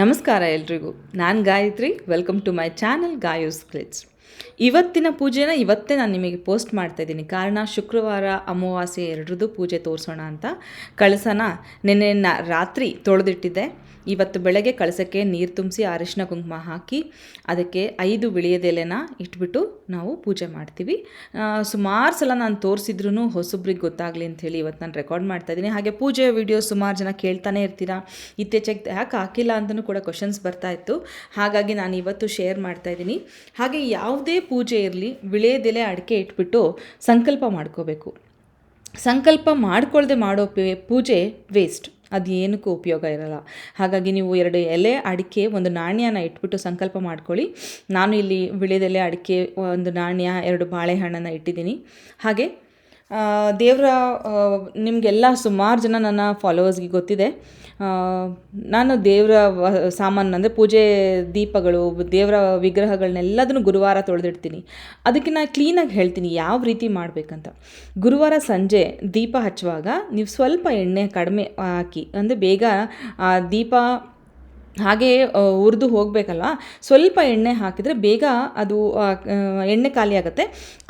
ನಮಸ್ಕಾರ ಎಲ್ರಿಗೂ. ನಾನು Gayathri welcome to my channel Gayu's glitz ಇವತ್ತಿನ ಪೂಜೆನ ಇವತ್ತೇ ನಾನು ನಿಮಗೆ ಪೋಸ್ಟ್ ಮಾಡ್ತಾ ಇದ್ದೀನಿ. ಕಾರಣ ಶುಕ್ರವಾರ ಅಮಾವಾಸ್ಯೆ ಎರಡರದ್ದು ಪೂಜೆ ತೋರಿಸೋಣ ಅಂತ ಕಳಸನ ನಿನ್ನೆ ರಾತ್ರಿ ತೊಳೆದಿಟ್ಟಿದ್ದೆ. ಇವತ್ತು ಬೆಳಗ್ಗೆ ಕಳಸಕ್ಕೆ ನೀರು ತುಂಬಿಸಿ ಅರಿಶಿನ ಕುಂಕುಮ ಹಾಕಿ ಅದಕ್ಕೆ ಐದು ವಿಳಿಯದೆಲೆನ ಇಟ್ಬಿಟ್ಟು ನಾವು ಪೂಜೆ ಮಾಡ್ತೀವಿ. ಸುಮಾರು ಸಲ ನಾನು ತೋರಿಸಿದ್ರು ಹೊಸಬ್ರಿಗೆ ಗೊತ್ತಾಗಲಿ ಅಂಥೇಳಿ ಇವತ್ತು ನಾನು ರೆಕಾರ್ಡ್ ಮಾಡ್ತಾ ಇದ್ದೀನಿ. ಹಾಗೆ ಪೂಜೆ ವಿಡಿಯೋ ಸುಮಾರು ಜನ ಕೇಳ್ತಾನೆ ಇರ್ತೀರಾ? ಇತ್ತೀಚೆಗೆ ಯಾಕೆ ಹಾಕಿಲ್ಲ ಅಂತಲೂ ಕೂಡ ಕ್ವಶನ್ಸ್ ಬರ್ತಾ ಇತ್ತು. ಹಾಗಾಗಿ ನಾನು ಇವತ್ತು ಶೇರ್ ಮಾಡ್ತಾ ಇದ್ದೀನಿ. ಹಾಗೆ ಯಾವುದೇ ಪೂಜೆ ಇರಲಿ ವಿಳೆಯದೆಲೆ ಅಡಿಕೆ ಇಟ್ಬಿಟ್ಟು ಸಂಕಲ್ಪ ಮಾಡ್ಕೋಬೇಕು. ಸಂಕಲ್ಪ ಮಾಡ್ಕೊಳ್ಳದೆ ಮಾಡೋ ಪೂಜೆ ವೇಸ್ಟ್ ಅದು ಉಪಯೋಗ ಇರಲ್ಲ. ಹಾಗಾಗಿ ನೀವು ಎರಡು ಎಲೆ, ಅಡಿಕೆ, ಒಂದು ನಾಣ್ಯನ ಇಟ್ಬಿಟ್ಟು ಸಂಕಲ್ಪ ಮಾಡ್ಕೊಳ್ಳಿ. ನಾನು ಇಲ್ಲಿ ವಿಳೆದೆಲೆ ಅಡಿಕೆ, ಒಂದು ನಾಣ್ಯ, ಎರಡು ಬಾಳೆಹಣ್ಣನ್ನು ಇಟ್ಟಿದ್ದೀನಿ. ಹಾಗೆ ದೇವರ ನಿಮಗೆಲ್ಲ ಸುಮಾರು ಜನ ನನ್ನ ಫಾಲೋವರ್ಸ್ಗೆ ಗೊತ್ತಿದೆ. ನಾನು ದೇವರ ಸಾಮಾನು ಅಂದರೆ ಪೂಜೆ ದೀಪಗಳು, ದೇವರ ವಿಗ್ರಹಗಳನ್ನೆಲ್ಲದನ್ನು ಗುರುವಾರ ತೊಳೆದಿಡ್ತೀನಿ. ಅದಕ್ಕೆ ನಾನು ಕ್ಲೀನಾಗಿ ಹೇಳ್ತೀನಿ ಯಾವ ರೀತಿ ಮಾಡಬೇಕಂತ. ಗುರುವಾರ ಸಂಜೆ ದೀಪ ಹಚ್ಚುವಾಗ ನೀವು ಸ್ವಲ್ಪ ಎಣ್ಣೆ ಕಡಿಮೆ ಹಾಕಿ, ಅಂದರೆ ಬೇಗ ದೀಪ ಹಾಗೆ ಹುರಿದು ಹೋಗಬೇಕಲ್ಲ ಸ್ವಲ್ಪ ಎಣ್ಣೆ ಹಾಕಿದರೆ ಬೇಗ ಅದು ಎಣ್ಣೆ ಖಾಲಿ ಆಗುತ್ತೆ.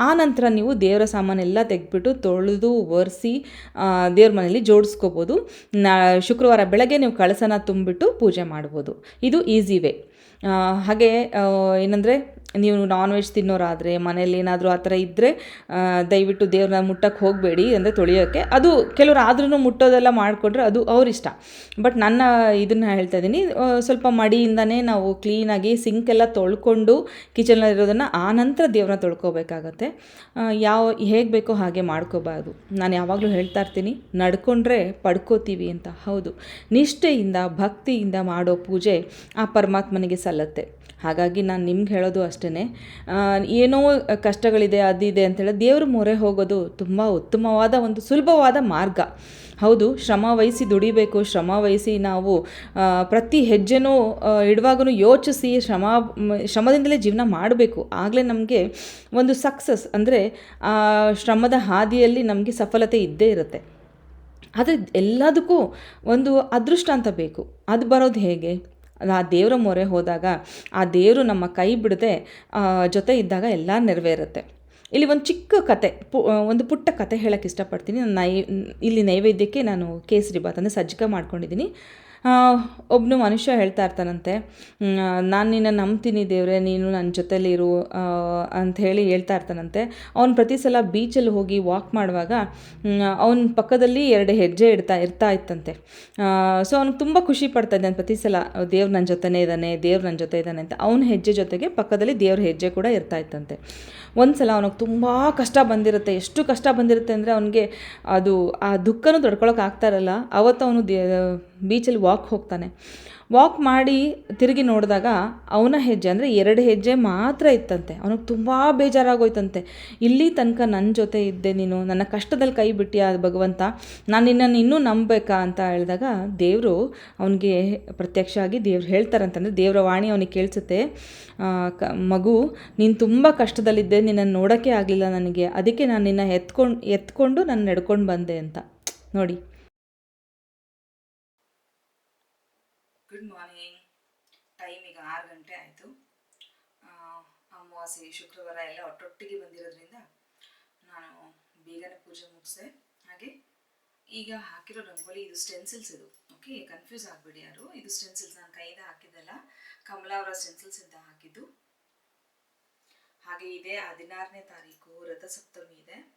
ಆ ನಂತರ ನೀವು ದೇವರ ಸಾಮಾನೆಲ್ಲ ತೆಗೆದ್ಬಿಟ್ಟು ತೊಳೆದು ಒರೆಸಿ ದೇವ್ರ ಮನೆಯಲ್ಲಿ ಜೋಡಿಸ್ಕೋಬೋದು. ನಾ, ಶುಕ್ರವಾರ ಬೆಳಗ್ಗೆ ನೀವು ಕಳಸನ ತುಂಬಿಟ್ಟು ಪೂಜೆ ಮಾಡ್ಬೋದು. ಇದು ಈಸಿ ವೇ. ಹಾಗೆ ಏನಂದರೆ ನೀವು ನಾನ್ ವೆಜ್ ತಿನ್ನೋರಾದರೆ ಮನೇಲಿ ಏನಾದರೂ ಆ ಥರ ಇದ್ದರೆ ದಯವಿಟ್ಟು ದೇವ್ರನ್ನ ಮುಟ್ಟಕ್ಕೆ ಹೋಗಬೇಡಿ ಅಂದರೆ ತೊಳೆಯೋಕ್ಕೆ ಅದು ಕೆಲವರು ಆದ್ರೂ ಮುಟ್ಟೋದೆಲ್ಲ ಮಾಡಿಕೊಂಡ್ರೆ ಅದು ಅವ್ರ ಇಷ್ಟ ಬಟ್ ನನ್ನ ಇದನ್ನು ಹೇಳ್ತಾ ಇದ್ದೀನಿ ಸ್ವಲ್ಪ ಮಡಿಯಿಂದನೇ ನಾವು ಕ್ಲೀನಾಗಿ ಸಿಂಕ್ ಎಲ್ಲ ತೊಳ್ಕೊಂಡು ಕಿಚನಲ್ಲಿರೋದನ್ನು ಆ ನಂತರ ದೇವ್ರನ್ನ ತೊಳ್ಕೊಬೇಕಾಗತ್ತೆ. ಯಾವ, ಹೇಗೆ ಬೇಕೋ ಹಾಗೆ ಮಾಡ್ಕೋಬಾರ್ದು. ನಾನು ಯಾವಾಗಲೂ ಹೇಳ್ತಾ ಇರ್ತೀನಿ, ನಡ್ಕೊಂಡ್ರೆ ಪಡ್ಕೋತೀವಿ ಅಂತ. ಹೌದು. ನಿಷ್ಠೆಯಿಂದ, ಭಕ್ತಿಯಿಂದ ಮಾಡೋ ಪೂಜೆ ಆ ಪರಮಾತ್ಮನಿಗೆ ಸಲ್ಲತ್ತೆ. ಹಾಗಾಗಿ ನಾನು ನಿಮ್ಗೆ ಹೇಳೋದು ಅಷ್ಟೇ ಏನೋ ಕಷ್ಟಗಳಿದೆ ಅದಿದೆ ಅಂತೇಳಿ ದೇವ್ರ ಮೊರೆ ಹೋಗೋದು ತುಂಬ ಉತ್ತಮವಾದ ಒಂದು ಸುಲಭವಾದ ಮಾರ್ಗ. ಹೌದು, ಶ್ರಮ ವಹಿಸಿ ದುಡಿಬೇಕು, ಶ್ರಮ ವಹಿಸಿ ನಾವು ಪ್ರತಿ ಹೆಜ್ಜೆನೂ ಇಡುವಾಗೂ ಯೋಚಿಸಿ ಶ್ರಮ, ಶ್ರಮದಿಂದಲೇ ಜೀವನ ಮಾಡಬೇಕು. ಆಗಲೇ ನಮಗೆ ಒಂದು ಸಕ್ಸಸ್ ಅಂದರೆ ಶ್ರಮದ ಹಾದಿಯಲ್ಲಿ ನಮಗೆ ಸಫಲತೆ ಇದ್ದೇ ಇರುತ್ತೆ. ಆದರೆ ಎಲ್ಲದಕ್ಕೂ ಒಂದು ಅದೃಷ್ಟ ಅಂತ ಬೇಕು. ಅದು ಬರೋದು ಹೇಗೆ? ಆ ದೇವರ ಮೊರೆ ಹೋದಾಗ ಆ ದೇವರು ನಮ್ಮ ಕೈ ಬಿಡದೆ ಜೊತೆ ಇದ್ದಾಗ ಎಲ್ಲ ನೆರವೇರುತ್ತೆ. ಇಲ್ಲಿ ಒಂದು ಚಿಕ್ಕ ಕತೆ, ಪು ಒಂದು ಪುಟ್ಟ ಕತೆ ಹೇಳೋಕ್ಕೆ ಇಷ್ಟಪಡ್ತೀನಿ. ನಾನು ನೈ, ಇಲ್ಲಿ ನೈವೇದ್ಯಕ್ಕೆ ನಾನು ಕೇಸರಿ ಬಾತ್ ಅಂದರೆ ಸಜ್ಜಿಕ ಮಾಡ್ಕೊಂಡಿದ್ದೀನಿ. ಒಬ್ಬನು ಮನುಷ್ಯ ಹೇಳ್ತಾ ಇರ್ತಾನಂತೆ ನಾನು ನಿನ್ನ ನಂಬ್ತೀನಿ ದೇವ್ರೆ, ನೀನು ನನ್ನ ಜೊತೆಲಿ ಇರು ಅಂತ ಹೇಳಿ ಹೇಳ್ತಾ ಇರ್ತಾನಂತೆ. ಅವನು ಪ್ರತಿ ಸಲ ಬೀಚಲ್ಲಿ ಹೋಗಿ ವಾಕ್ ಮಾಡುವಾಗ ಅವನ ಪಕ್ಕದಲ್ಲಿ ಎರಡು ಹೆಜ್ಜೆ ಇಡ್ತಾ, ಇರ್ತಾ ಇತ್ತಂತೆ. ಸೊ ಅವ್ನಿಗೆ ತುಂಬ ಖುಷಿ ಪಡ್ತಾ ಇದ್ದಾನೆ ಪ್ರತಿ ಸಲ, ದೇವ್ರು ನನ್ನ ಜೊತೆನೇ ಇದ್ದಾನೆ ದೇವ್ರು ನನ್ನ ಜೊತೆ ಇದ್ದಾನೆ ಅಂತ. ಅವನ ಹೆಜ್ಜೆ ಜೊತೆಗೆ ಪಕ್ಕದಲ್ಲಿ ದೇವ್ರ ಹೆಜ್ಜೆ ಕೂಡ ಇರ್ತಾ ಇತ್ತಂತೆ. ಒಂದು ಸಲ ಅವನಿಗೆ ತುಂಬ ಕಷ್ಟ ಬಂದಿರುತ್ತೆ. ಎಷ್ಟು ಕಷ್ಟ ಬಂದಿರುತ್ತೆ ಅಂದರೆ ಅವನಿಗೆ ಅದು, ಆ ದುಃಖನೂ ತೊಡ್ಕೊಳಕ್ಕೆ ಆಗ್ತಾ ಇರಲ್ಲ. ಅವತ್ತು ಅವನು ದೇ ಬೀಚಲ್ಲಿ ವಾಕ್ ಹೋಗ್ತಾನೆ. ವಾಕ್ ಮಾಡಿ ತಿರುಗಿ ನೋಡಿದಾಗ ಅವನ ಹೆಜ್ಜೆ ಅಂದರೆ ಎರಡು ಹೆಜ್ಜೆ ಮಾತ್ರ ಇತ್ತಂತೆ. ಅವನಿಗೆ ತುಂಬ ಬೇಜಾರಾಗೋಯ್ತಂತೆ. ಇಲ್ಲಿ ತನಕ ನನ್ನ ಜೊತೆ ಇದ್ದೆ ನೀನು, ನನ್ನ ಕಷ್ಟದಲ್ಲಿ ಕೈ ಬಿಟ್ಟಿಯ ಭಗವಂತ? ನಾನು ನಿನ್ನನ್ನು ಇನ್ನೂ ನಂಬಬೇಕಾ ಅಂತ ಹೇಳಿದಾಗ ದೇವರು ಅವನಿಗೆ ಪ್ರತ್ಯಕ್ಷ ಆಗಿ ದೇವ್ರು ಹೇಳ್ತಾರಂತಂದರೆ ದೇವರ ವಾಣಿ ಅವನಿಗೆ ಕೇಳಿಸುತ್ತೆ. ಕ, ಮಗು, ನೀನು ತುಂಬ ಕಷ್ಟದಲ್ಲಿದ್ದೆ, ನಿನ್ನನ್ನು ನೋಡೋಕ್ಕೆ ಆಗಲಿಲ್ಲ ನನಗೆ. ಅದಕ್ಕೆ ನಾನು ನಿನ್ನ ಎತ್ಕೊಂಡು ಎತ್ಕೊಂಡು ನಾನು ನಡ್ಕೊಂಡು ಬಂದೆ ಅಂತ. ನೋಡಿ. ಗುಡ್ ಮಾರ್ನಿಂಗ್ ಟೈಮ್ ಈಗ ಆರು ಗಂಟೆ ಆಯಿತು. ಅಮಾವಾಸ್ಯೆ, ಶುಕ್ರವಾರ ಎಲ್ಲ ಒಟ್ಟೊಟ್ಟಿಗೆ ಬಂದಿರೋದ್ರಿಂದ ನಾನು ಬೇಗನೆ ಪೂಜೆ ಮುಗಿಸಿದೆ. ಹಾಗೆ ಈಗ ಹಾಕಿರೋ ರಂಗೋಲಿ ಇದು ಸ್ಟೆನ್ಸಿಲ್ಸ್ ಇದು. ಓಕೆ ಕನ್ಫ್ಯೂಸ್ ಆಗಬೇಡಿ ಯಾರು. ಇದು ಸ್ಟೆನ್ಸಿಲ್ಸ್ ನಾನು ಕೈಯಿಂದ ಹಾಕಿದ್ದಲ್ಲ. ಕಮಲಾ ಅವರ ಸ್ಟೆನ್ಸಿಲ್ಸ್ ಇಂದ ಹಾಕಿದ್ದು. ಹಾಗೆ ಇದೆ ಹದಿನಾರನೇ ತಾರೀಕು, ರಥಸಪ್ತಮಿ ಇದೆ.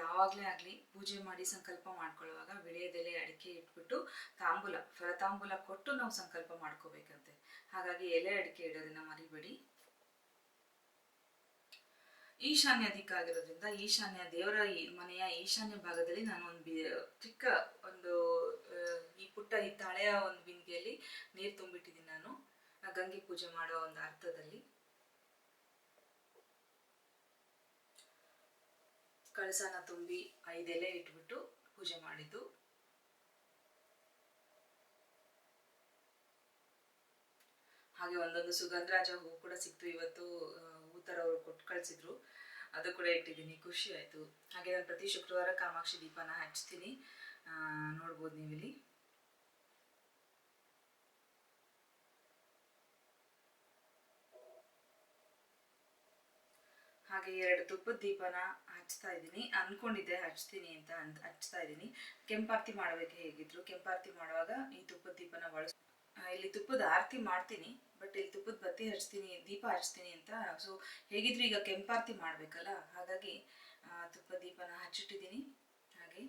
ಯಾವಾಗಲೇ ಆಗಲಿ ಪೂಜೆ ಮಾಡಿ ಸಂಕಲ್ಪ ಮಾಡ್ಕೊಳ್ಳುವಾಗ ವಿಳೆಯದೆಲೆ ಅಡಿಕೆ ಇಟ್ಬಿಟ್ಟು ತಾಂಬೂಲ, ಫಲತಾಂಬೂಲ ಕೊಟ್ಟು ನಾವು ಸಂಕಲ್ಪ ಮಾಡ್ಕೋಬೇಕಂತೆ. ಹಾಗಾಗಿ ಎಲೆ ಅಡಿಕೆ ಇಡೋದನ್ನ ಮರಿಬೇಡಿ. ಈಶಾನ್ಯ ದಿಕ್ಕಾಗಿರೋದ್ರಿಂದ ಈಶಾನ್ಯ ದೇವರ ಮನೆಯ ಈಶಾನ್ಯ ಭಾಗದಲ್ಲಿ ನಾನು ಒಂದು ಚಿಕ್ಕ ಒಂದು ಈ ಪುಟ್ಟ, ಈ ತಾಳೆಯ ಒಂದು ಬಿಂದಿಗೆಯಲ್ಲಿ ನೀರು ತುಂಬಿಟ್ಟಿದ್ದೀನಿ ನಾನು. ಗಂಗೆ ಪೂಜೆ ಮಾಡೋ ಒಂದು ಅರ್ಥದಲ್ಲಿ. ಕಳಸನ ತುಂಬಿ ಐದೆಲೆ ಇಟ್ಬಿಟ್ಟು ಪೂಜೆ ಮಾಡಿದ್ದು. ಹಾಗೆ ಒಂದೊಂದು ಸುಗಂಧರಾಜ ಹೂ ಕೂಡ ಸಿಕ್ತು ಇವತ್ತು ಹೂತರ ಅವರು ಕೊಟ್ಟು ಕಳಿಸಿದ್ರು. ಅದು ಕೂಡ ಇಟ್ಟಿದ್ದೀನಿ, ಖುಷಿ ಆಯಿತು. ಹಾಗೆ ನಾನು ಪ್ರತಿ ಶುಕ್ರವಾರ ಕಾಮಾಕ್ಷಿ ದೀಪನ ಹಚ್ತೀನಿ. ನೋಡ್ಬೋದು ನೀವಿಲ್ಲಿ. ಹಾಗೆ ಎರಡು ತುಪ್ಪದ ದೀಪನ ಹಚ್ತಾ ಇದ್ದೀನಿ. ಅನ್ಕೊಂಡಿದ್ದೆ ಹಚ್ತೀನಿ ಅಂತ ಅಂತ ಹಚ್ತಾ ಇದ್ದೀನಿ. ಕೆಂಪಾರತಿ ಮಾಡಬೇಕು ಹೇಗಿದ್ರು. ಕೆಂಪಾರತಿ ಮಾಡುವಾಗ ಈ ತುಪ್ಪದ ದೀಪನ ಬಳಸ ಇಲ್ಲಿ ತುಪ್ಪದ ಆರತಿ ಮಾಡ್ತೀನಿ. ಬಟ್ ಇಲ್ಲಿ ತುಪ್ಪದ ಬತ್ತಿ ಹಚ್ತೀನಿ, ದೀಪ ಹಚ್ತೀನಿ ಅಂತ. ಸೊ ಹೇಗಿದ್ರು ಈಗ ಕೆಂಪಾರ್ತಿ ಮಾಡಬೇಕಲ್ಲ? ಹಾಗಾಗಿ ತುಪ್ಪದ ದೀಪನ ಹಚ್ಚಿಟ್ಟಿದ್ದೀನಿ. ಹಾಗೆ,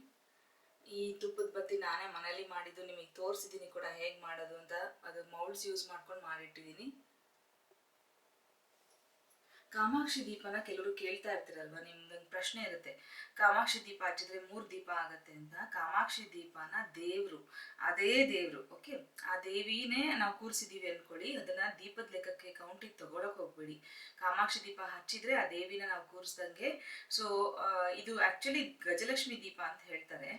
ಈ ತುಪ್ಪದ ಬತ್ತಿ ನಾನೇ ಮನೇಲಿ ಮಾಡಿದ್ದು ನಿಮಗೆ ತೋರಿಸಿದ್ದೀನಿ ಕೂಡ ಹೇಗೆ ಮಾಡೋದು ಅಂತ. ಅದು ಮೌಲ್ಡ್ಸ್ ಯೂಸ್ ಮಾಡ್ಕೊಂಡು ಮಾಡಿಟ್ಟಿದ್ದೀನಿ. ಕಾಮಾಕ್ಷಿ ದೀಪನ ಕೆಲವರು ಕೇಳ್ತಾ ಇರ್ತೀರಲ್ವಾ? ನಿಮ್ದೊಂದು ಪ್ರಶ್ನೆ ಇರುತ್ತೆ. ಕಾಮಾಕ್ಷಿ ದೀಪ ಹಚ್ಚಿದ್ರೆ ಮೂರು ದೀಪ ಆಗತ್ತೆ ಅಂತ. ಕಾಮಾಕ್ಷಿ ದೀಪನ ದೇವ್ರು, ಅದೇ ದೇವ್ರು, ಓಕೆ? ಆ ದೇವಿನೇ ನಾವು ಕೂರಿಸಿದೀವಿ ಅನ್ಕೊಳ್ಳಿ. ಅದನ್ನ ದೀಪದ ಲೆಕ್ಕಕ್ಕೆ ಕೌಂಟಿಗೆ ತಗೊಳಕ್ ಹೋಗ್ಬೇಡಿ. ಕಾಮಾಕ್ಷಿ ದೀಪ ಹಚ್ಚಿದ್ರೆ ಆ ದೇವಿನ ನಾವು ಕೂರಿಸ್ದಂಗೆ. ಸೊ ಇದು ಆಕ್ಚುಲಿ ಗಜಲಕ್ಷ್ಮಿ ದೀಪ ಅಂತ ಹೇಳ್ತಾರೆ.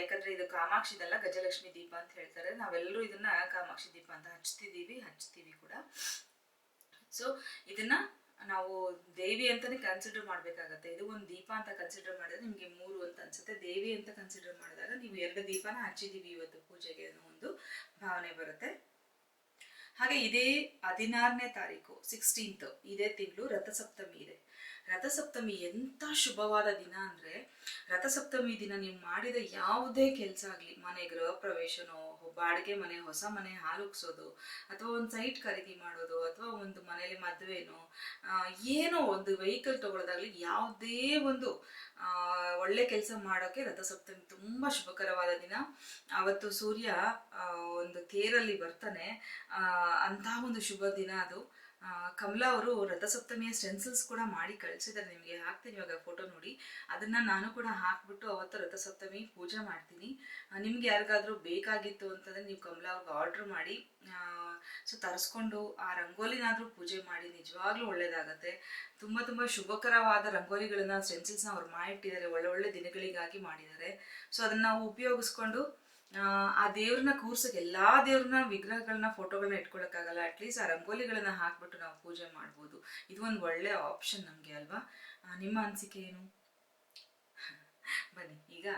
ಯಾಕಂದ್ರೆ ಇದು ಕಾಮಾಕ್ಷಿದಲ್ಲ, ಗಜಲಕ್ಷ್ಮಿ ದೀಪ ಅಂತ ಹೇಳ್ತಾರೆ. ನಾವೆಲ್ಲರೂ ಇದನ್ನ ಕಾಮಾಕ್ಷಿ ದೀಪ ಅಂತ ಹಚ್ತಿದೀವಿ, ಹಚ್ತೀವಿ ಕೂಡ. ಸೊ ಇದನ್ನ ನಾವು ದೇವಿ ಅಂತಾನೆ ಕನ್ಸಿಡರ್ ಮಾಡ್ಬೇಕಾಗತ್ತೆ. ಇದು ಒಂದು ದೀಪ ಅಂತ ಕನ್ಸಿಡರ್ ಮಾಡಿದ್ರೆ ನಿಮಗೆ ಮೂರು ಅಂತ ಅನ್ಸುತ್ತೆ. ದೇವಿ ಅಂತ ಕನ್ಸಿಡರ್ ಮಾಡಿದಾಗ ನೀವು ಎರಡು ದೀಪನ ಹಚ್ಚಿದೀವಿ ಇವತ್ತು ಪೂಜೆಗೆ ಅನ್ನೋ ಒಂದು ಭಾವನೆ ಬರುತ್ತೆ. ಹಾಗೆ ಇದೇ ಹದಿನಾರನೇ ತಾರೀಕು ಸಿಕ್ಸ್ಟೀನ್ತ್ ಇದೇ ತಿಂಗಳು ರಥಸಪ್ತಮಿ ಇದೆ. ರಥಸಪ್ತಮಿ ಎಂಥ ಶುಭವಾದ ದಿನ ಅಂದರೆ ರಥಸಪ್ತಮಿ ದಿನ ನೀವು ಮಾಡಿದ ಯಾವುದೇ ಕೆಲಸ ಆಗಲಿ, ಮನೆ ಗೃಹ ಪ್ರವೇಶನೋ ಬಾಡಿಗೆ ಮನೆ, ಹೊಸ ಮನೆ ಹಾಲುಗ್ಸೋದು ಅಥವಾ ಒಂದು ಸೈಟ್ ಖರೀದಿ ಮಾಡೋದು, ಅಥವಾ ಒಂದು ಮನೇಲಿ ಮದುವೆನೋ ಏನೋ ಒಂದು ವೆಹಿಕಲ್ ತಗೊಳ್ಳೋದಾಗ್ಲಿ ಯಾವುದೇ ಒಂದು ಒಳ್ಳೆ ಕೆಲಸ ಮಾಡೋಕ್ಕೆ ರಥಸಪ್ತಮಿ ತುಂಬ ಶುಭಕರವಾದ ದಿನ. ಅವತ್ತು ಸೂರ್ಯ ಒಂದು ತೇರಲ್ಲಿ ಬರ್ತಾನೆ. ಅಂತಹ ಒಂದು ಶುಭ ದಿನ ಅದು. ಕಮಲಾ ಅವರು ರಥಸಪ್ತಮಿಯ ಸ್ಟೆನ್ಸಿಲ್ಸ್ ಕೂಡ ಮಾಡಿ ಕಳಿಸಿದ್ದಾರೆ. ನಿಮಗೆ ಹಾಕ್ತೀನಿ ಇವಾಗ ಫೋಟೋ ನೋಡಿ. ಅದನ್ನ ನಾನು ಕೂಡ ಹಾಕ್ಬಿಟ್ಟು ಅವತ್ತು ರಥಸಪ್ತಮಿ ಪೂಜೆ ಮಾಡ್ತೀನಿ. ನಿಮ್ಗೆ ಯಾರಿಗಾದರೂ ಬೇಕಾಗಿತ್ತು ಅಂತಂದ್ರೆ ನೀವು ಕಮಲಾ ಅವ್ರಿಗೆ ಆರ್ಡರ್ ಮಾಡಿ ಸೊ ತರಿಸ್ಕೊಂಡು ಆ ರಂಗೋಲಿನಾದರೂ ಪೂಜೆ ಮಾಡಿ, ನಿಜವಾಗ್ಲೂ ಒಳ್ಳೇದಾಗತ್ತೆ. ತುಂಬಾ ತುಂಬಾ ಶುಭಕರವಾದ ರಂಗೋಲಿಗಳನ್ನ ಸ್ಟೆನ್ಸಿಲ್ಸ್ನ ಅವ್ರು ಮಾಡಿಟ್ಟಿದ್ದಾರೆ. ಒಳ್ಳೆ ಒಳ್ಳೆ ದಿನಗಳಿಗಾಗಿ ಮಾಡಿದ್ದಾರೆ. ಸೊ ಅದನ್ನ ನಾವು ಉಪಯೋಗಿಸ್ಕೊಂಡು ಆ, ದೇವ್ರನ್ನ ಕೂರ್ಸಕ್ಕೆ ಎಲ್ಲಾ ದೇವ್ರನ್ನ ವಿಗ್ರಹಗಳನ್ನ ಫೋಟೋಗಳನ್ನ ಇಟ್ಕೊಳಕ್ಕಾಗಲ್ಲ. ಅಟ್ಲೀಸ್ಟ್ ಆ ರಂಗೋಲಿಗಳನ್ನ ಹಾಕ್ಬಿಟ್ಟು ನಾವು ಪೂಜೆ ಮಾಡ್ಬೋದು. ಇದು ಒಂದು ಒಳ್ಳೆ ಆಪ್ಷನ್ ನಮಗೆ ಅಲ್ವಾ? ನಿಮ್ಮ ಅನಿಸಿಕೆ ಏನು? ಬನ್ನಿ ಈಗ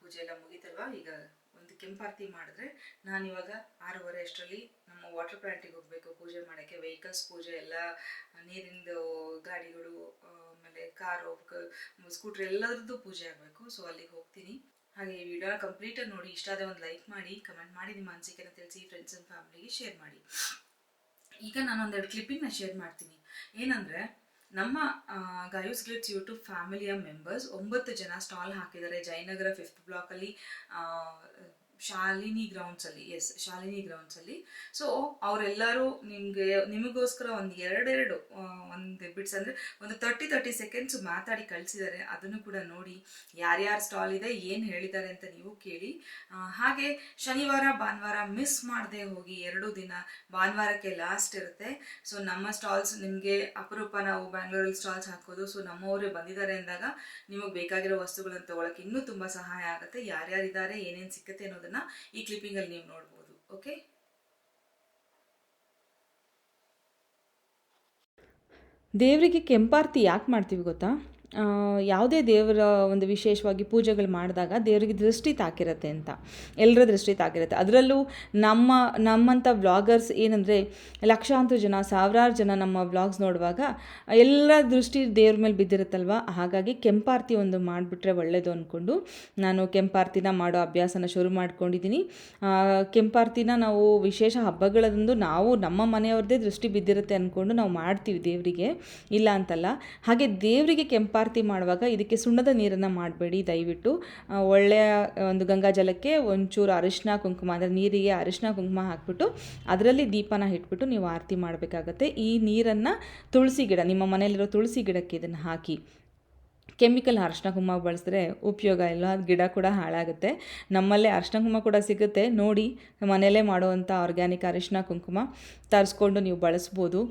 ಪೂಜೆ ಎಲ್ಲ ಮುಗೀತಲ್ವಾ? ಈಗ ಒಂದು ಕೆಂಪಾರತಿ ಮಾಡಿದ್ರೆ ನಾನು ಇವಾಗ ಆರೂವರೆ ಅಷ್ಟರಲ್ಲಿ ನಮ್ಮ ವಾಟರ್ ಪ್ಲಾಂಟಿಗೆ ಹೋಗಬೇಕು. ಪೂಜೆ ಮಾಡೋಕ್ಕೆ ವೆಹಿಕಲ್ಸ್ ಪೂಜೆ ಎಲ್ಲ ನೀರಿಂದು ಗಾಡಿಗಳು ಆಮೇಲೆ ಕಾರು ಸ್ಕೂಟ್ರ್ ಎಲ್ಲದರದ್ದು ಪೂಜೆ ಆಗಬೇಕು. ಸೊ ಅಲ್ಲಿಗೆ ಹೋಗ್ತೀನಿ. ಹಾಗೆ ಈ ವಿಡಿಯೋನ ಕಂಪ್ಲೀಟಾಗಿ ನೋಡಿ, ಇಷ್ಟ ಆದರೆ ಒಂದು ಲೈಕ್ ಮಾಡಿ ಕಮೆಂಟ್ ಮಾಡಿ, ನಿಮ್ಮ ಅನಿಸಿಕೆನ ತಿಳಿಸಿ ಫ್ರೆಂಡ್ಸ್ ಆ್ಯಂಡ್ ಫ್ಯಾಮಿಲಿಗೆ ಶೇರ್ ಮಾಡಿ. ಈಗ ನಾನು ಒಂದೆರಡು ಕ್ಲಿಪ್ಪಿಂಗ್ನ ಶೇರ್ ಮಾಡ್ತೀನಿ. ಏನಂದರೆ, ನಮ್ಮ ಗಾಯೂಸ್ ಗ್ಲಿಟ್ಸ್ ಯೂಟ್ಯೂಬ್ ಫ್ಯಾಮಿಲಿಯ ಮೆಂಬರ್ಸ್ ಒಂಬತ್ತು ಜನ ಸ್ಟಾಲ್ ಹಾಕಿದ್ದಾರೆ. ಜಯನಗರ ಫಿಫ್ತ್ ಬ್ಲಾಕಲ್ಲಿ ಶಾಲಿನಿ ಗ್ರೌಂಡ್ಸಲ್ಲಿ ಎಸ್ ಶಾಲಿನಿ ಗ್ರೌಂಡ್ಸಲ್ಲಿ ಸೊ ಅವರೆಲ್ಲರೂ ನಿಮಗೆ, ನಿಮಗೋಸ್ಕರ ಒಂದು ಎರಡೆರಡು ಒಂದು ಬಿಟ್ಸ್ ಅಂದರೆ ಒಂದು ತರ್ಟಿ ತರ್ಟಿ ಸೆಕೆಂಡ್ಸ್ ಮಾತಾಡಿ ಕಳಿಸಿದ್ದಾರೆ ಅದನ್ನು ಕೂಡ ನೋಡಿ ಯಾರ್ಯಾರು ಸ್ಟಾಲ್ ಇದೆ, ಏನು ಹೇಳಿದ್ದಾರೆ ಅಂತ ನೀವು ಕೇಳಿ. ಹಾಗೆ ಶನಿವಾರ, ಭಾನುವಾರ ಮಿಸ್ ಮಾಡದೆ ಹೋಗಿ ಎರಡು ದಿನ, ಭಾನುವಾರಕ್ಕೆ ಲಾಸ್ಟ್ ಇರುತ್ತೆ. ಸೊ ನಮ್ಮ ಸ್ಟಾಲ್ಸ್ ನಿಮಗೆ ಅಪರೂಪ ನಾವು ಬ್ಯಾಂಗ್ಳೂರಲ್ಲಿ ಸ್ಟಾಲ್ಸ್ ಹಾಕೋದು ಸೊ ನಮ್ಮವರೇ ಬಂದಿದ್ದಾರೆ ಅಂದಾಗ ನಿಮಗೆ ಬೇಕಾಗಿರೋ ವಸ್ತುಗಳನ್ನು ತಗೊಳಕ್ಕೆ ಇನ್ನೂ ತುಂಬ ಸಹಾಯ ಆಗುತ್ತೆ. ಯಾರ್ಯಾರಿದ್ದಾರೆ, ಏನೇನು ಸಿಕ್ಕತ್ತೆ ಅನ್ನೋದನ್ನ ಈ ಕ್ಲಿಪ್ಪಿಂಗಲ್ಲಿ ನೀವು ನೋಡ್ಬೋದು ಓಕೆ ದೇವರಿಗೆ ಕೆಂಪಾರ್ತಿ ಯಾಕೆ ಮಾಡ್ತೀವಿ ಗೊತ್ತಾ? ಯಾವುದೇ ದೇವರ ಒಂದು ವಿಶೇಷವಾಗಿ ಪೂಜೆಗಳು ಮಾಡಿದಾಗ ದೇವರಿಗೆ ದೃಷ್ಟಿ ತಾಕಿರತ್ತೆ ಅಂತ. ಎಲ್ಲರ ದೃಷ್ಟಿ ತಾಕಿರುತ್ತೆ. ಅದರಲ್ಲೂ ನಮ್ಮ, ನಮ್ಮಂಥ ವ್ಲಾಗರ್ಸ್ ಏನಂದರೆ ಲಕ್ಷಾಂತರ ಜನ, ಸಾವಿರಾರು ಜನ ನಮ್ಮ ವ್ಲಾಗ್ಸ್ ನೋಡುವಾಗ ಎಲ್ಲ ದೃಷ್ಟಿ ದೇವ್ರ ಮೇಲೆ ಬಿದ್ದಿರುತ್ತಲ್ವ? ಹಾಗಾಗಿ ಕೆಂಪಾರ್ತಿ ಒಂದು ಮಾಡಿಬಿಟ್ರೆ ಒಳ್ಳೆಯದು ಅಂದ್ಕೊಂಡು ನಾನು ಕೆಂಪಾರ್ತಿನ ಮಾಡೋ ಅಭ್ಯಾಸನ ಶುರು ಮಾಡ್ಕೊಂಡಿದ್ದೀನಿ. ಕೆಂಪಾರ್ತಿನ ನಾವು ವಿಶೇಷ ಹಬ್ಬಗಳದಂದು ನಾವು ನಮ್ಮ ಮನೆಯವ್ರದ್ದೇ ದೃಷ್ಟಿ ಬಿದ್ದಿರುತ್ತೆ ಅಂದ್ಕೊಂಡು ನಾವು ಮಾಡ್ತೀವಿ ದೇವರಿಗೆ. ಇಲ್ಲ ಅಂತಲ್ಲ. ಹಾಗೆ ದೇವರಿಗೆ ಕೆಂಪಾರತಿ ಮಾಡುವಾಗ ಇದಕ್ಕೆ ಸುಣ್ಣದ ನೀರನ್ನು ಮಾಡಬೇಡಿ. ದಯವಿಟ್ಟು ಒಳ್ಳೆಯ ಒಂದು ಗಂಗಾ ಜಲಕ್ಕೆ ಒಂಚೂರು ಅರಿಶಿನ ಕುಂಕುಮ, ಅಂದರೆ ನೀರಿಗೆ ಅರಿಶಿನ ಕುಂಕುಮ ಹಾಕ್ಬಿಟ್ಟು ಅದರಲ್ಲಿ ದೀಪನ ಇಟ್ಬಿಟ್ಟು ನೀವು ಆರತಿ ಮಾಡಬೇಕಾಗತ್ತೆ. ಈ ನೀರನ್ನು ತುಳಸಿ ಗಿಡ, ನಿಮ್ಮ ಮನೆಯಲ್ಲಿರೋ ತುಳಸಿ ಗಿಡಕ್ಕೆ ಇದನ್ನು ಹಾಕಿ. ಕೆಮಿಕಲ್ ಅರಿಶಿನ ಕುಂಕುಮ ಬಳಸಿದ್ರೆ ಉಪಯೋಗ ಇಲ್ಲ ಅದು ಗಿಡ ಕೂಡ ಹಾಳಾಗುತ್ತೆ. ನಮ್ಮಲ್ಲೇ ಅರಿಶಿನ ಕುಂಕುಮ ಕೂಡ ಸಿಗುತ್ತೆ. ನೋಡಿ, ಮನೆಯಲ್ಲೇ ಮಾಡುವಂಥ ಆರ್ಗ್ಯಾನಿಕ್ ಅರಿಶಿನ ಕುಂಕುಮ ತರಿಸ್ಕೊಂಡು ನೀವು ಬಳಸ್ಬೋದು.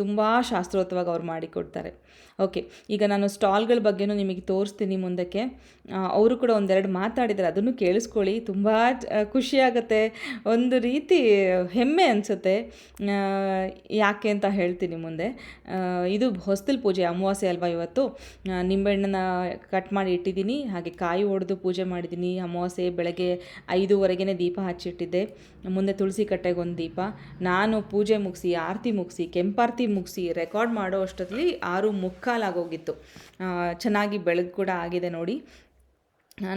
ತುಂಬ ಶಾಸ್ತ್ರೋತ್ತವಾಗಿ ಅವ್ರು ಮಾಡಿಕೊಡ್ತಾರೆ. ಓಕೆ ಈಗ ನಾನು ಸ್ಟಾಲ್ಗಳ ಬಗ್ಗೆನೂ ನಿಮಗೆ ತೋರಿಸ್ತೀನಿ ಮುಂದಕ್ಕೆ. ಅವರು ಕೂಡ ಒಂದೆರಡು ಮಾತಾಡಿದ್ದಾರೆ, ಅದನ್ನು ಕೇಳಿಸ್ಕೊಳ್ಳಿ. ತುಂಬ ಖುಷಿಯಾಗುತ್ತೆ ಒಂದು ರೀತಿ ಹೆಮ್ಮೆ ಅನಿಸುತ್ತೆ. ಯಾಕೆ ಅಂತ ಹೇಳ್ತೀನಿ ಮುಂದೆ. ಇದು ಹೊಸ್ತಿಲ್ ಪೂಜೆ ಅಮಾವಾಸ್ಯೆ ಅಲ್ವಾ ಇವತ್ತು? ನಿಂಬೆಹಣ್ಣನ್ನ ಕಟ್ ಮಾಡಿ ಇಟ್ಟಿದ್ದೀನಿ, ಹಾಗೆ ಕಾಯಿ ಒಡೆದು ಪೂಜೆ ಮಾಡಿದ್ದೀನಿ. ಅಮಾವಾಸ್ಯೆ ಬೆಳಗ್ಗೆ ಐದೂವರೆಗೆ ದೀಪ ಹಚ್ಚಿಟ್ಟಿದ್ದೆ. ಮುಂದೆ ತುಳಸಿ ಕಟ್ಟೆಗೆ ಒಂದು ದೀಪ. ನಾನು ಪೂಜೆ ಮುಗಿಸಿ, ಆರತಿ ಮುಗಿಸಿ, ಕೆಂಪಾರತಿ ಮುಗಿಸಿ ರೆಕಾರ್ಡ್ ಮಾಡೋ ಅಷ್ಟೊತ್ತಲ್ಲಿ ಆರು ಮುಕ್ಕಾಲಾಗೋಗಿತ್ತು. ಚೆನ್ನಾಗಿ ಬೆಳಗ್ಗೆ ಕೂಡ ಆಗಿದೆ ನೋಡಿ.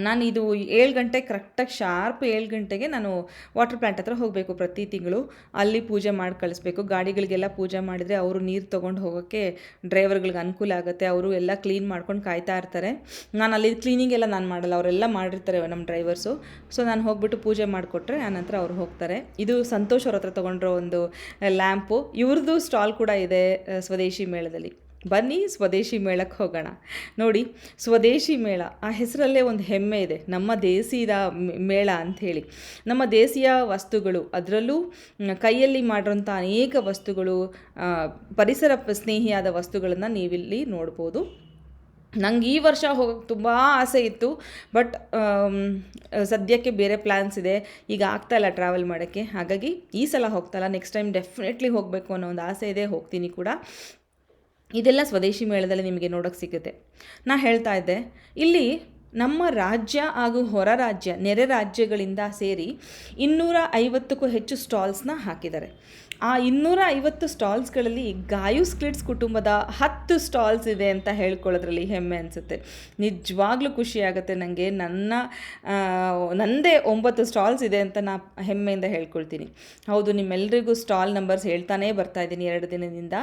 ನಾನು ಇದು ಏಳು ಗಂಟೆ ಕರೆಕ್ಟಾಗಿ ಶಾರ್ಪ್ ಏಳು ಗಂಟೆಗೆ ನಾನು ವಾಟರ್ ಪ್ಲ್ಯಾಂಟ್ ಹತ್ರ ಹೋಗಬೇಕು ಪ್ರತಿ ತಿಂಗಳು. ಅಲ್ಲಿ ಪೂಜೆ ಮಾಡಿ ಕಳಿಸ್ಬೇಕು. ಗಾಡಿಗಳಿಗೆಲ್ಲ ಪೂಜೆ ಮಾಡಿದರೆ ಅವರು ನೀರು ತೊಗೊಂಡು ಹೋಗೋಕ್ಕೆ ಡ್ರೈವರ್ಗಳಿಗೆ ಅನುಕೂಲ ಆಗುತ್ತೆ. ಅವರು ಎಲ್ಲ ಕ್ಲೀನ್ ಮಾಡ್ಕೊಂಡು ಕಾಯ್ತಾ ಇರ್ತಾರೆ. ನಾನು ಅಲ್ಲಿ ಕ್ಲೀನಿಂಗ್ ಎಲ್ಲ ನಾನು ಮಾಡಲ್ಲ. ಅವರೆಲ್ಲ ಮಾಡಿರ್ತಾರೆ ನಮ್ಮ ಡ್ರೈವರ್ಸು. ಸೊ ನಾನು ಹೋಗ್ಬಿಟ್ಟು ಪೂಜೆ ಮಾಡಿಕೊಟ್ರೆ ಆನಂತರ ಅವ್ರು ಹೋಗ್ತಾರೆ. ಇದು ಸಂತೋಷ್ ಅವ್ರ ಹತ್ರ ತೊಗೊಂಡಿರೋ ಒಂದು ಲ್ಯಾಂಪು. ಇವ್ರದ್ದು ಸ್ಟಾಲ್ ಕೂಡ ಇದೆ ಸ್ವದೇಶಿ ಮೇಳದಲ್ಲಿ. ಬನ್ನಿ ಸ್ವದೇಶಿ ಮೇಳಕ್ಕೆ ಹೋಗೋಣ. ನೋಡಿ, ಸ್ವದೇಶಿ ಮೇಳ, ಆ ಹೆಸರಲ್ಲೇ ಒಂದು ಹೆಮ್ಮೆ ಇದೆ. ನಮ್ಮ ದೇಸಿದ ಮೇಳ ಅಂಥೇಳಿ. ನಮ್ಮ ದೇಸಿಯ ವಸ್ತುಗಳು, ಅದರಲ್ಲೂ ಕೈಯಲ್ಲಿ ಮಾಡಿರೋಂಥ ಅನೇಕ ವಸ್ತುಗಳು ಪರಿಸರ ಸ್ನೇಹಿಯಾದ ವಸ್ತುಗಳನ್ನು ನೀವಿಲ್ಲಿ ನೋಡ್ಬೋದು. ನಂಗೆ ಈ ವರ್ಷ ಹೋಗೋಕ್ಕೆ ತುಂಬ ಆಸೆ ಇತ್ತು, ಬಟ್ ಸದ್ಯಕ್ಕೆ ಬೇರೆ ಪ್ಲ್ಯಾನ್ಸ್ ಇದೆ. ಈಗ ಆಗ್ತಾ ಇಲ್ಲ ಟ್ರಾವೆಲ್ ಮಾಡೋಕ್ಕೆ. ಹಾಗಾಗಿ ಈ ಸಲ ಹೋಗ್ತಾ ಇಲ್ಲ. ನೆಕ್ಸ್ಟ್ ಟೈಮ್ ಡೆಫಿನೆಟ್ಲಿ ಹೋಗಬೇಕು ಅನ್ನೋ ಒಂದು ಆಸೆ ಇದೆ. ಹೋಗ್ತೀನಿ ಕೂಡ. ಇದೆಲ್ಲ ಸ್ವದೇಶಿ ಮೇಳದಲ್ಲಿ ನಿಮಗೆ ನೋಡೋಕ್ಕೆ ಸಿಗುತ್ತೆ. ನಾ ಹೇಳ್ತಾ ಇದ್ದೆ, ಇಲ್ಲಿ ನಮ್ಮ ರಾಜ್ಯ ಹಾಗೂ ಹೊರ ರಾಜ್ಯ, ನೆರೆ ರಾಜ್ಯಗಳಿಂದ ಸೇರಿ ಇನ್ನೂರ ಐವತ್ತಕ್ಕೂ ಹೆಚ್ಚು ಸ್ಟಾಲ್ಸ್ನ ಹಾಕಿದ್ದಾರೆ. ಆ ಇನ್ನೂರ ಐವತ್ತು ಸ್ಟಾಲ್ಸ್ಗಳಲ್ಲಿ ಗಾಯುಸ್ ಕ್ಲಿಟ್ಸ್ ಕುಟುಂಬದ ಹತ್ತು ಸ್ಟಾಲ್ಸ್ ಇದೆ ಅಂತ ಹೇಳ್ಕೊಳ್ಳೋದ್ರಲ್ಲಿ ಹೆಮ್ಮೆ ಅನಿಸುತ್ತೆ. ನಿಜವಾಗ್ಲೂ ಖುಷಿ ಆಗುತ್ತೆ ನನಗೆ ನನ್ನ ನನ್ನದೇ ನಂದೇ ಒಂಬತ್ತು ಸ್ಟಾಲ್ಸ್ ಇದೆ ಅಂತ ನಾ ಹೆಮ್ಮೆಯಿಂದ ಹೇಳ್ಕೊಳ್ತೀನಿ. ಹೌದು ನಿಮ್ಮೆಲ್ಲರಿಗೂ ಸ್ಟಾಲ್ ನಂಬರ್ಸ್ ಹೇಳ್ತಾನೇ ಬರ್ತಾ ಇದ್ದೀನಿ ಎರಡು ದಿನದಿಂದ.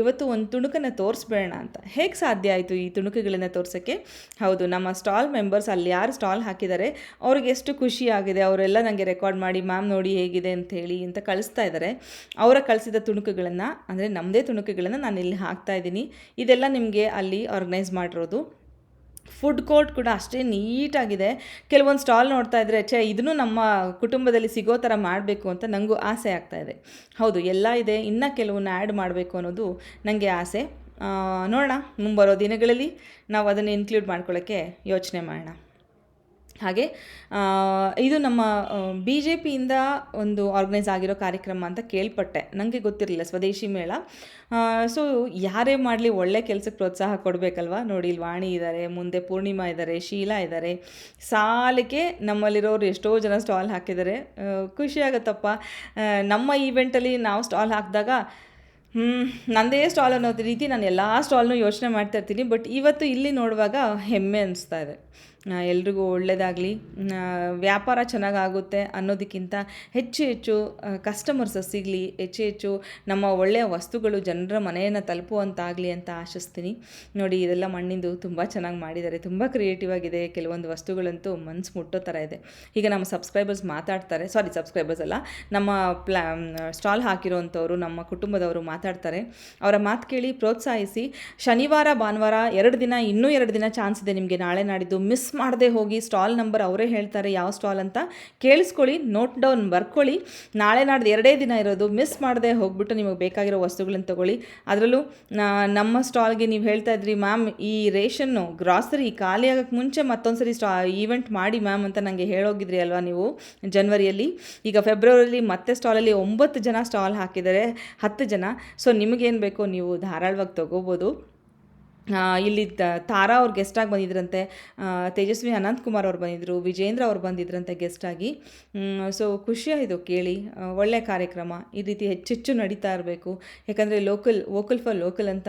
ಇವತ್ತು ಒಂದು ತುಣುಕನ್ನು ತೋರಿಸ್ಬೇಡ ಅಂತ. ಹೇಗೆ ಸಾಧ್ಯ ಆಯಿತು ಈ ತುಣುಕುಗಳನ್ನು ತೋರಿಸೋಕ್ಕೆ? ಹೌದು, ನಮ್ಮ ಸ್ಟಾಲ್ ಮೆಂಬರ್ಸ್ ಅಲ್ಲಿ ಯಾರು ಸ್ಟಾಲ್ ಹಾಕಿದ್ದಾರೆ, ಅವ್ರಿಗೆ ಎಷ್ಟು ಖುಷಿ ಆಗಿದೆ, ಅವರೆಲ್ಲ ನನಗೆ ರೆಕಾರ್ಡ್ ಮಾಡಿ, ಮ್ಯಾಮ್ ನೋಡಿ ಹೇಗಿದೆ ಅಂತ ಹೇಳಿ ಅಂತ ಕಳಿಸ್ತಾ ಇದ್ದಾರೆ. ಅವರ ಕಳಿಸಿದ ತುಣುಕುಗಳನ್ನು, ಅಂದರೆ ನಮ್ಮದೇ ತುಣುಕುಗಳನ್ನು ನಾನು ಇಲ್ಲಿ ಹಾಕ್ತಾ ಇದ್ದೀನಿ. ಇದೆಲ್ಲ ನಿಮಗೆ ಅಲ್ಲಿ ಆರ್ಗನೈಸ್ ಮಾಡಿರೋದು. ಫುಡ್ ಕೋರ್ಟ್ ಕೂಡ ಅಷ್ಟೇ ನೀಟಾಗಿದೆ. ಕೆಲವೊಂದು ಸ್ಟಾಲ್ ನೋಡ್ತಾ ಇದ್ರೆ, ಛೇ, ಇದನ್ನು ನಮ್ಮ ಕುಟುಂಬದಲ್ಲಿ ಸಿಗೋ ಥರ ಮಾಡಬೇಕು ಅಂತ ನನಗೂ ಆಸೆ ಆಗ್ತಾ ಇದೆ. ಹೌದು, ಎಲ್ಲ ಇದೆ, ಇನ್ನು ಕೆಲವನ್ನ ಆ್ಯಡ್ ಮಾಡಬೇಕು ಅನ್ನೋದು ನನಗೆ ಆಸೆ. ನೋಡೋಣ, ಮುಂಬರೋ ದಿನಗಳಲ್ಲಿ ನಾವು ಅದನ್ನು ಇನ್ಕ್ಲೂಡ್ ಮಾಡ್ಕೊಳ್ಳೋಕ್ಕೆ ಯೋಚನೆ ಮಾಡೋಣ. ಹಾಗೆ ಇದು ನಮ್ಮ ಬಿ ಜೆ ಪಿಯಿಂದ ಒಂದು ಆರ್ಗನೈಸ್ ಆಗಿರೋ ಕಾರ್ಯಕ್ರಮ ಅಂತ ಕೇಳ್ಪಟ್ಟೆ. ನನಗೆ ಗೊತ್ತಿರಲಿಲ್ಲ, ಸ್ವದೇಶಿ ಮೇಳ. ಸೊ ಯಾರೇ ಮಾಡಲಿ ಒಳ್ಳೆ ಕೆಲಸಕ್ಕೆ ಪ್ರೋತ್ಸಾಹ ಕೊಡಬೇಕಲ್ವಾ? ನೋಡಿ, ಇಲ್ಲಿ ವಾಣಿ ಇದ್ದಾರೆ ಮುಂದೆ ಪೂರ್ಣಿಮಾ ಇದ್ದಾರೆ ಶೀಲಾ ಇದ್ದಾರೆ ಸಾಲಕ್ಕೆ ನಮ್ಮಲ್ಲಿರೋರು ಎಷ್ಟೋ ಜನ ಸ್ಟಾಲ್ ಹಾಕಿದ್ದಾರೆ ಖುಷಿಯಾಗತ್ತಪ್ಪ ಖುಷಿ ಆಗುತ್ತಪ್ಪ. ನಮ್ಮ ಈವೆಂಟಲ್ಲಿ ನಾವು ಸ್ಟಾಲ್ ಹಾಕಿದಾಗ ಹ್ಞೂ ನಂದೇ ಸ್ಟಾಲ್ ಅನ್ನೋ ರೀತಿ ನಾನು ಎಲ್ಲ ಸ್ಟಾಲ್ನೂ ಯೋಚನೆ ಮಾಡ್ತಾ ಇರ್ತೀನಿ. ಬಟ್ ಇವತ್ತು ಇಲ್ಲಿ ನೋಡುವಾಗ ಹೆಮ್ಮೆ ಅನಿಸ್ತಾ ಇದೆ. ಎಲ್ರಿಗೂ ಒಳ್ಳೆಯದಾಗಲಿ ವ್ಯಾಪಾರ ಚೆನ್ನಾಗಾಗುತ್ತೆ ಅನ್ನೋದಕ್ಕಿಂತ ಹೆಚ್ಚು ಹೆಚ್ಚು ಕಸ್ಟಮರ್ಸ್ ಸಿಗಲಿ, ಹೆಚ್ಚು ಹೆಚ್ಚು ನಮ್ಮ ಒಳ್ಳೆಯ ವಸ್ತುಗಳು ಜನರ ಮನೆಯನ್ನು ತಲುಪುವಂತಾಗಲಿ ಅಂತ ಆಶಿಸ್ತೀನಿ. ನೋಡಿ, ಇದೆಲ್ಲ ಮಣ್ಣಿಂದು ತುಂಬ ಚೆನ್ನಾಗಿ ಮಾಡಿದ್ದಾರೆ. ತುಂಬ ಕ್ರಿಯೇಟಿವ್ ಆಗಿದೆ. ಕೆಲವೊಂದು ವಸ್ತುಗಳಂತೂ ಮನ್ಸು ಮುಟ್ಟೋ ಥರ ಇದೆ. ಈಗ ನಮ್ಮ ಸಬ್ಸ್ಕ್ರೈಬರ್ಸ್ ಮಾತಾಡ್ತಾರೆ. ಸಾರಿ ಸಬ್ಸ್ಕ್ರೈಬರ್ಸ್ ಅಲ್ಲ. ನಮ್ಮ ಪ್ಲಾ ಸ್ಟಾಲ್ ಹಾಕಿರೋವಂಥವ್ರು ನಮ್ಮ ಕುಟುಂಬದವರು ಮಾತಾಡ್ತಾರೆ. ಅವರ ಮಾತು ಕೇಳಿ ಪ್ರೋತ್ಸಾಹಿಸಿ, ಶನಿವಾರ, ಭಾನುವಾರ ಎರಡು ದಿನ, ಇನ್ನೂ ಎರಡು ದಿನ ಚಾನ್ಸ್ ಇದೆ ನಿಮಗೆ ನಾಳೆ ನಾಡಿದ್ದು ಮಿಸ್ ಮಾಡದೆ ಹೋಗಿ ಸ್ಟಾಲ್ ನಂಬರ್ ಅವರೇ ಹೇಳ್ತಾರೆ ಯಾವ ಸ್ಟಾಲ್ ಅಂತ, ಕೇಳಿಸ್ಕೊಳ್ಳಿ ನೋಟ್ ಡೌನ್ ಬರ್ಕೊಳ್ಳಿ. ನಾಳೆ ನಾಡ್ದು ಎರಡೇ ದಿನ ಇರೋದು ಮಿಸ್ ಮಾಡದೆ ಹೋಗ್ಬಿಟ್ಟು ನಿಮಗೆ ಬೇಕಾಗಿರೋ ವಸ್ತುಗಳನ್ನ ತಗೊಳ್ಳಿ. ಅದರಲ್ಲೂ ನಮ್ಮ ಸ್ಟಾಲ್ಗೆ ನೀವು ಹೇಳ್ತಾ ಇದ್ರಿ, ಮ್ಯಾಮ್, ಈ ರೇಷನ್ನು ಗ್ರಾಸರಿ ಖಾಲಿ ಆಗೋಕ್ಕೆ ಮುಂಚೆ ಮತ್ತೊಂದು ಸರಿ ಸ್ಟಾ ಈವೆಂಟ್ ಮಾಡಿ ಮ್ಯಾಮ್ ಅಂತ ನನಗೆ ಹೇಳೋಗಿದ್ರಿ ಅಲ್ವಾ ನೀವು ಜನ್ವರಿಯಲ್ಲಿ ಈಗ ಫೆಬ್ರವರಿಯಲ್ಲಿ ಮತ್ತೆ ಸ್ಟಾಲಲ್ಲಿ ಒಂಬತ್ತು ಜನ ಸ್ಟಾಲ್ ಹಾಕಿದ್ದಾರೆ, ಹತ್ತು ಜನ. ಸೊ ನಿಮಗೇನು ಬೇಕೋ ನೀವು ಧಾರಾಳವಾಗಿ ತೊಗೋಬೋದು. ಇಲ್ಲಿ ತಾರಾ ಅವ್ರು ಗೆಸ್ಟಾಗಿ ಬಂದಿದ್ರಂತೆ. ತೇಜಸ್ವಿ ಅನಂತ್ ಕುಮಾರ್ ಅವ್ರು ಬಂದಿದ್ದರು ವಿಜೇಂದ್ರ ಅವ್ರು ಬಂದಿದ್ರಂತೆ ಗೆಸ್ಟಾಗಿ ಸೊ ಖುಷಿಯಾಯಿತು ಕೇಳಿ. ಒಳ್ಳೆ ಕಾರ್ಯಕ್ರಮ. ಈ ರೀತಿ ಹೆಚ್ಚೆಚ್ಚು ನಡೀತಾ ಇರಬೇಕು. ಯಾಕಂದರೆ ಲೋಕಲ್ ವೋಕಲ್ ಫಾರ್ ಲೋಕಲ್ ಅಂತ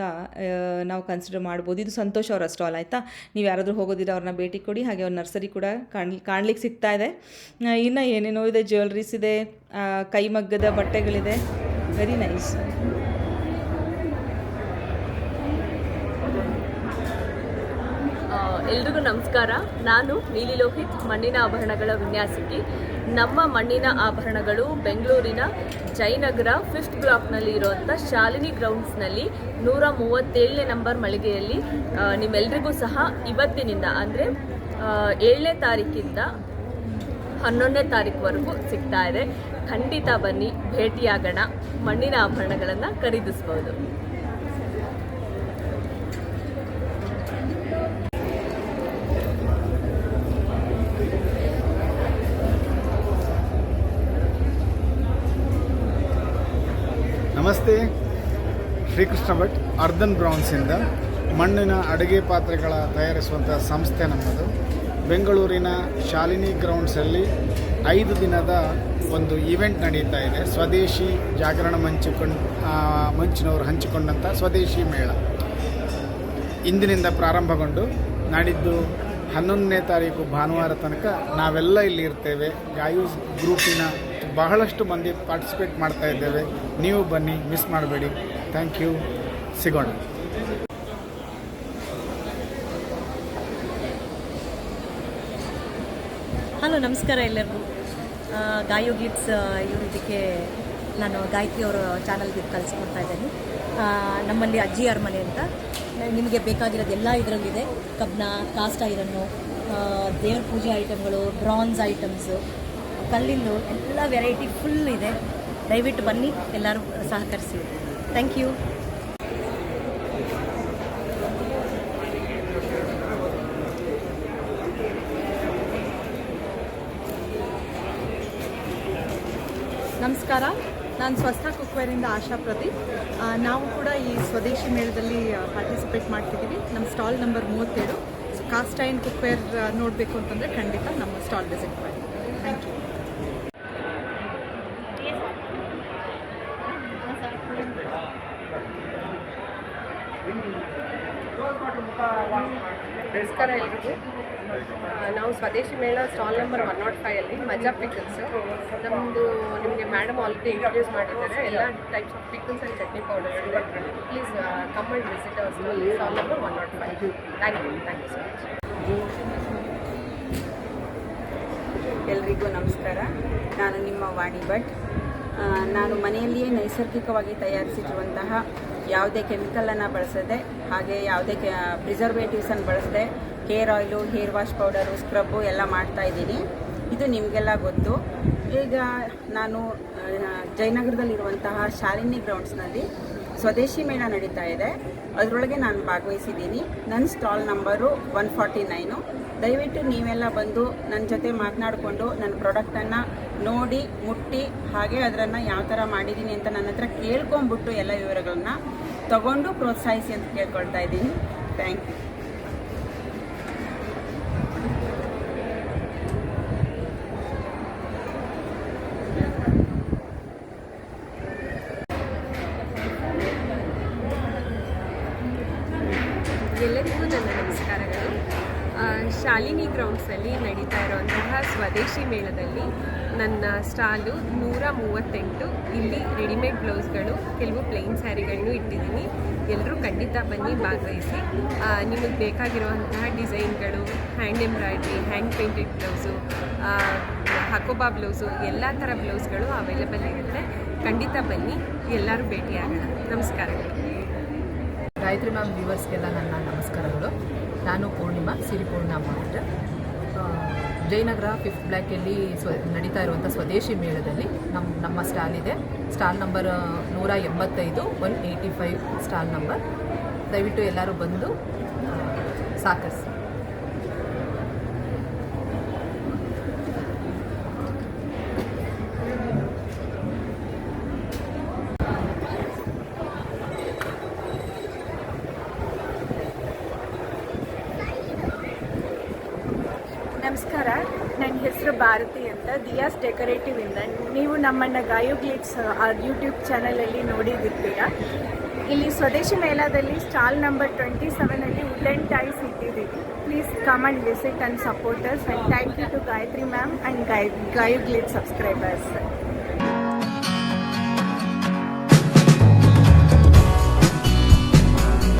ನಾವು ಕನ್ಸಿಡರ್ ಮಾಡ್ಬೋದು. ಇದು ಸಂತೋಷ ಅವರ ಸ್ಟಾಲ್ ಆಯಿತಾ? ನೀವು ಯಾರಾದರೂ ಹೋಗೋದಿರ ಅವ್ರನ್ನ ಭೇಟಿ ಕೊಡಿ. ಹಾಗೆ ಅವ್ರ ನರ್ಸರಿ ಕೂಡ ಕಾಣ್ ಕಾಣ್ಲಿಕ್ಕೆ ಸಿಗ್ತಾ ಇದೆ. ಇನ್ನು ಏನೇನೋ ಇದೆ ಜ್ಯುವೆಲ್ರೀಸ್ ಇದೆ ಕೈಮಗ್ಗದ ಬಟ್ಟೆಗಳಿದೆ. ವೆರಿ ನೈಸ್ ಆ, ಎಲ್ರಿಗೂ ನಮಸ್ಕಾರ. ನಾನು ನೀಲಿ ಲೋಹಿತ್, ಮಣ್ಣಿನ ಆಭರಣಗಳ ವಿನ್ಯಾಸಕಿ. ನಮ್ಮ ಮಣ್ಣಿನ ಆಭರಣಗಳು ಬೆಂಗಳೂರಿನ ಜಯನಗರ ಫಿಫ್ತ್ ಬ್ಲಾಕ್ನಲ್ಲಿ ಇರುವಂಥ ಶಾಲಿನಿ ಗ್ರೌಂಡ್ಸ್ನಲ್ಲಿ ನೂರ ಮೂವತ್ತೇಳನೇ ನಂಬರ್ ಮಳಿಗೆಯಲ್ಲಿ ನಿಮ್ಮೆಲ್ರಿಗೂ ಸಹ ಇವತ್ತಿನಿಂದ, ಅಂದರೆ ಏಳನೇ ತಾರೀಕಿಂದ ಹನ್ನೊಂದನೇ ತಾರೀಕುವರೆಗೂ ಸಿಗ್ತಾ ಇದೆ. ಖಂಡಿತ ಬನ್ನಿ, ಭೇಟಿಯಾಗೋಣ. ಮಣ್ಣಿನ ಆಭರಣಗಳನ್ನು ಖರೀದಿಸ್ಬೋದು. ನಮಸ್ತೆ. ಶ್ರೀಕೃಷ್ಣ ಭಟ್, ಅರ್ಧನ್ ಬ್ರೌನ್ಸಿಂದ ಮಣ್ಣಿನ ಅಡುಗೆ ಪಾತ್ರೆಗಳ ತಯಾರಿಸುವಂಥ ಸಂಸ್ಥೆ ನಮ್ಮದು. ಬೆಂಗಳೂರಿನ ಶಾಲಿನಿ ಗ್ರೌಂಡ್ಸಲ್ಲಿ ಐದು ದಿನದ ಒಂದು ಈವೆಂಟ್ ನಡೀತಾ ಇದೆ. ಸ್ವದೇಶಿ ಜಾಗರಣ ಮಂಚಿಕೊಂಡು ಮಂಚಿನವರು ಹಂಚಿಕೊಂಡಂಥ ಸ್ವದೇಶಿ ಮೇಳ. ಇಂದಿನಿಂದ ಪ್ರಾರಂಭಗೊಂಡು ನಾಡಿದ್ದು ಹನ್ನೊಂದನೇ ತಾರೀಕು ಭಾನುವಾರ ತನಕ ನಾವೆಲ್ಲ ಇಲ್ಲಿ ಇರ್ತೇವೆ. ಗಾಯೂಸ್ ಗ್ರೂಪಿನ ಬಹಳಷ್ಟು ಮಂದಿ ಪಾರ್ಟಿಸಿಪೇಟ್ ಮಾಡ್ತಾ ಇದ್ದೇವೆ. ನೀವು ಬನ್ನಿ ಮಿಸ್ ಮಾಡಬೇಡಿ. ಥ್ಯಾಂಕ್ ಯು ಸಿಗೋಣ. ಹಲೋ ನಮಸ್ಕಾರ ಎಲ್ಲರಿಗೂ. ಗಾಯು ಇವ್ರ ಇದಕ್ಕೆ ನಾನು ಗಾಯತ್ರಿ ಅವರ ಚಾನಲ್ಗೆ ಕಲ್ಸ್ಕೊಳ್ತಾ ಇದ್ದೀನಿ. ನಮ್ಮಲ್ಲಿ ಅಜ್ಜಿ ಅರಮನೆ ಅಂತ. ನಿಮಗೆ ಬೇಕಾಗಿರೋದು ಎಲ್ಲ ಇದರಲ್ಲಿದೆ. ಕಬ್ನ ಕಾಸ್ಟ್ ಐರನ್ನು ದೇವ್ರ ಪೂಜೆ ಐಟಮ್ಗಳು ಬ್ರಾನ್ಸ್ ಐಟಮ್ಸು ಕಲ್ಲಿಂದು ಎಲ್ಲ ವೆರೈಟಿ ಫುಲ್ ಇದೆ. ದಯವಿಟ್ಟು ಬನ್ನಿ, ಎಲ್ಲರೂ ಸಹಕರಿಸಿ. ಥ್ಯಾಂಕ್ ಯು ನಮಸ್ಕಾರ. ನಾನು ಸ್ವಸ್ಥ ಕುಕ್ವೇರಿಂದ ಆಶಾ ಪ್ರದೀಪ್. ನಾವು ಕೂಡ ಈ ಸ್ವದೇಶಿ ಮೇಳದಲ್ಲಿ ಪಾರ್ಟಿಸಿಪೇಟ್ ಮಾಡ್ತಿದ್ದೀವಿ. ನಮ್ಮ ಸ್ಟಾಲ್ ನಂಬರ್ ಮೂವತ್ತೇಳು. ಕಾಸ್ಟ್ ಆ್ಯಂಡ್ ಕುಕ್ವೇರ್ ನೋಡಬೇಕು ಅಂತಂದರೆ ಖಂಡಿತ ನಮ್ಮ ಸ್ಟಾಲ್ ವಿಸಿಟ್ ಮಾಡಿ. ಥ್ಯಾಂಕ್ ಯು ನಮಸ್ಕಾರ ಎಲ್ರಿಗೂ. ನಾವು Swadeshi Mela stall number one not ಫೈಯಲ್ಲಿ ಮಜಾ ಪಿಕಲ್ಸ್. ನಮ್ಮದು ನಿಮಗೆ ಮೇಡಮ್ ಆಲ್ರೆಡಿ ಇಂಟ್ರೊಡ್ಯೂಸ್ ಮಾಡಿದ್ದಾರೆ. ಎಲ್ಲ types of pickles and chutney powders ಇದೆ. Please come and visit our stall number one not five thank you thank you so much ಎಲ್ರಿಗೂ ನಮಸ್ಕಾರ. ನಾನು ನಿಮ್ಮ ವಾಣಿ ಭಟ್. ನಾನು ಮನೆಯಲ್ಲಿಯೇ ನೈಸರ್ಗಿಕವಾಗಿ ತಯಾರಿಸಿರುವಂತಹ ಯಾವುದೇ ಕೆಮಿಕಲನ್ನು ಬಳಸದೆ, ಹಾಗೆ ಯಾವುದೇ ಕೆ ಪ್ರಿಸರ್ವೇಟಿವ್ಸನ್ನು ಬಳಸದೆ hair oil hair wash powder scrub ಎಲ್ಲ ಮಾಡ್ತಾ ಇದ್ದೀನಿ. ಇದು ನಿಮಗೆಲ್ಲ ಗೊತ್ತು. ಈಗ ನಾನು ಜಯನಗರದಲ್ಲಿರುವಂತಹ ಶಾಲಿನಿ ಗ್ರೌಂಡ್ಸ್ನಲ್ಲಿ ಸ್ವದೇಶಿ ಮೇಳ ನಡೀತಾ ಇದೆ. ಅದರೊಳಗೆ ನಾನು ಭಾಗವಹಿಸಿದ್ದೀನಿ. ನನ್ನ stall number one forty nine ದಯವಿಟ್ಟು ನೀವೆಲ್ಲ ಬಂದು ನನ್ನ ಜೊತೆ ಮಾತನಾಡಿಕೊಂಡು ನನ್ನ ಪ್ರಾಡಕ್ಟನ್ನು ನೋಡಿ, ಮುಟ್ಟಿ, ಹಾಗೆ ಅದನ್ನು ಯಾವ ಥರ ಮಾಡಿದ್ದೀನಿ ಅಂತ ನನ್ನ ಹತ್ರ ಕೇಳ್ಕೊಂಬಿಟ್ಟು ಎಲ್ಲ ವಿವರಗಳನ್ನ ತಗೊಂಡು ಪ್ರೋತ್ಸಾಹಿಸಿ ಅಂತ ಕೇಳ್ಕೊಳ್ತಾ ಇದ್ದೀನಿ. ಥ್ಯಾಂಕ್ ಯು ಸ್ಟಾಲು ನೂರ ಮೂವತ್ತೆಂಟು. ಇಲ್ಲಿ ರೆಡಿಮೇಡ್ ಬ್ಲೌಸ್ಗಳು, ಕೆಲವು ಪ್ಲೈನ್ ಸ್ಯಾರಿಗಳನ್ನು ಇಟ್ಟಿದ್ದೀನಿ. ಎಲ್ಲರೂ ಖಂಡಿತ ಬನ್ನಿ, ಭಾಗವಹಿಸಿ. ನಿಮಗೆ ಬೇಕಾಗಿರುವಂತಹ ಡಿಸೈನ್ಗಳು, hand embroidery, hand painted blouse hakoba blouse, ಎಲ್ಲ ಥರ ಬ್ಲೌಸ್ಗಳು ಅವೈಲೇಬಲ್ ಇರುತ್ತೆ. ಖಂಡಿತ ಬನ್ನಿ, ಎಲ್ಲರೂ ಭೇಟಿಯಾಗೋಣ. ನಮಸ್ಕಾರಗಳು ಗಾಯತ್ರಿ ಮ್ಯಾಮ್ ವ್ಯೂವರ್ಸ್ಗೆಲ್ಲ ನನ್ನ ನಮಸ್ಕಾರಗಳು. ನಾನು ಪೂರ್ಣಿಮಾ, ಸಿರಿಪೂರ್ಣ ಪೂರ್ಣಿಮಾ ಅಂತ ಆ, ಜಯನಗರ ಫಿಫ್ತ್ ಬ್ಲ್ಯಾಕಲ್ಲಿ ಸ್ವ ನಡೀತಾ ಇರುವಂಥ ಸ್ವದೇಶಿ ಮೇಳದಲ್ಲಿ ನಮ್ಮ ನಮ್ಮ ಸ್ಟಾಲ್ ಇದೆ. ಸ್ಟಾಲ್ ನಂಬರ್ ನೂರ ಎಂಬತ್ತೈದು one eighty five stall number ದಯವಿಟ್ಟು ಎಲ್ಲರೂ ಬಂದು ಆ, ಸಹಕರಿಸಿ ನಮಸ್ಕಾರ. ನನ್ನ ಹೆಸರು ಭಾರತಿ ಅಂತ, ದಿಯಾಸ್ ಡೆಕೋರೇಟಿವ್ ಇಂದ. ನೀವು ನಮ್ಮನ್ನು ಗಾಯು ಗ್ಲಿಟ್ಸ್ ಯೂಟ್ಯೂಬ್ ಚಾನಲಲ್ಲಿ ನೋಡಿದಿರ್ತೀರ. ಇಲ್ಲಿ ಸ್ವದೇಶಿ ಮೇಳದಲ್ಲಿ ಸ್ಟಾಲ್ ನಂಬರ್ ಟ್ವೆಂಟಿ ಸೆವೆನಲ್ಲಿ ವುಡನ್ ಟೈಸ್ ಇಟ್ಟಿದ್ದೀವಿ. Please come and visit and supporters and thank you to Gayathri ma'am and ಗಾಯ, ಗಾಯು ಗ್ಲಿಟ್ ಸಬ್ಸ್ಕ್ರೈಬರ್ಸ್.